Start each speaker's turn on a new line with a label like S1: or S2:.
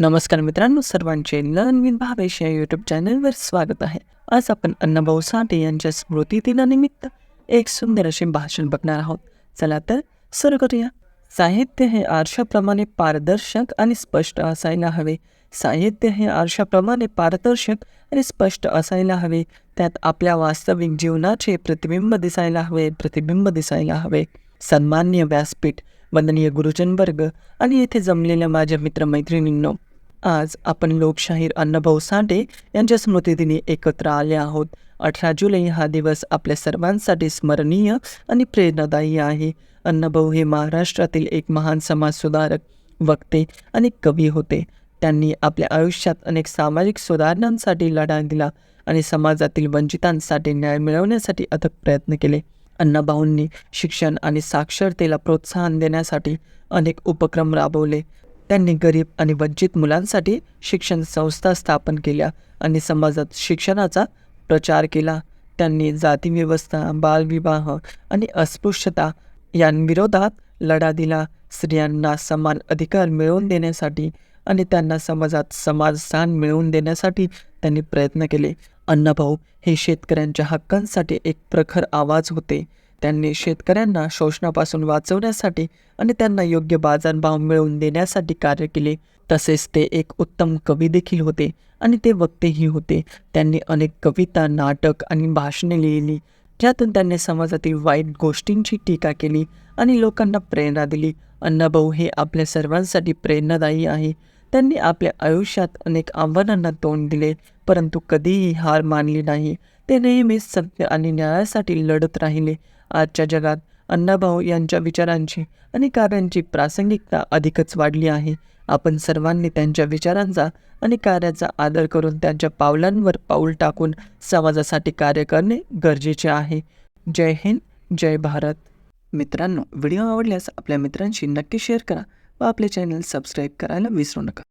S1: नमस्कार मित्रांनो सर्वांचे लर्न विथ भावेश या यूट्यूब चॅनलवर स्वागत आहे. आज आपण अण्णाभाऊ साठे यांच्या स्मृती दिनानिमित्त एक सुंदर असे भाषण बघणार आहोत. चला तर सुरू करूया. साहित्य हे आरशाप्रमाणे पारदर्शक आणि स्पष्ट असायला हवे. साहित्य हे आरशाप्रमाणे पारदर्शक आणि स्पष्ट असायला हवे. त्यात आपल्या वास्तविक जीवनाचे प्रतिबिंब दिसायला हवे प्रतिबिंब दिसायला हवे. सन्मान्य व्यासपीठ वंदनीय गुरुजन वर्ग आणि येथे जमलेल्या माझ्या मित्रमैत्रिणींनो आज आपण लोकशाहीर अण्णाभाऊ साठे यांच्या स्मृतिदिनी एकत्र आले आहोत. अठरा जुलै हा दिवस आपल्या सर्वांसाठी स्मरणीय आणि प्रेरणादायी आहे. अण्णाभाऊ हे महाराष्ट्रातील एक महान समाजसुधारक वक्ते आणि कवी होते. त्यांनी आपल्या आयुष्यात अनेक सामाजिक सुधारणांसाठी लढा दिला आणि समाजातील वंचितांसाठी न्याय मिळवण्यासाठी अथक प्रयत्न केले. अण्णाभाऊंनी शिक्षण आणि साक्षरतेला प्रोत्साहन देण्यासाठी अनेक उपक्रम राबवले. त्यांनी गरीब आणि वंचित मुलांसाठी शिक्षण संस्था स्थापन केल्या आणि समाजात शिक्षणाचा प्रचार केला. त्यांनी जातीव्यवस्था बालविवाह आणि अस्पृश्यता यांविरोधात लढा दिला. स्त्रियांना समान अधिकार मिळवून देण्यासाठी आणि त्यांना समाजात समाजस्थान मिळवून देण्यासाठी त्यांनी प्रयत्न केले. अण्णाभाऊ हे शेतकऱ्यांच्या हक्कांसाठी एक प्रखर आवाज होते. त्यांनी शेतकऱ्यांना शोषणापासून वाचवण्यासाठी आणि त्यांना योग्य बाजारभाव मिळवून देण्यासाठी कार्य केले. तसेच ते एक उत्तम कवी देखील होते आणि ते वक्तेही होते. त्यांनी अनेक कविता नाटक आणि भाषणे लिहिली. ज्यातून त्यांनी समाजातील वाईट गोष्टींची टीका केली आणि लोकांना प्रेरणा दिली. अण्णाभाऊ हे आपल्या सर्वांसाठी प्रेरणादायी आहे. त्यांनी आपल्या आयुष्यात अनेक आव्हानांना तोंड दिले परंतु कधीही हार मानली नाही. ते नेहमीच सत्य आणि न्यायासाठी लढत राहिले आजच्या जगात अण्णाभाऊ यांच्या विचारांची आणि कार्यांची प्रासंगिकता अधिकच वाढली आहे. आपण सर्वांनी त्यांच्या विचारांचा आणि कार्याचा आदर करून त्यांच्या पावलांवर पाऊल टाकून समाजासाठी कार्य करणे गरजेचे आहे. जय हिंद जय भारत. मित्रांनो व्हिडिओ आवडल्यास आपल्या मित्रांशी नक्की शेअर करा व आपले चॅनल सबस्क्राईब करायला विसरू नका.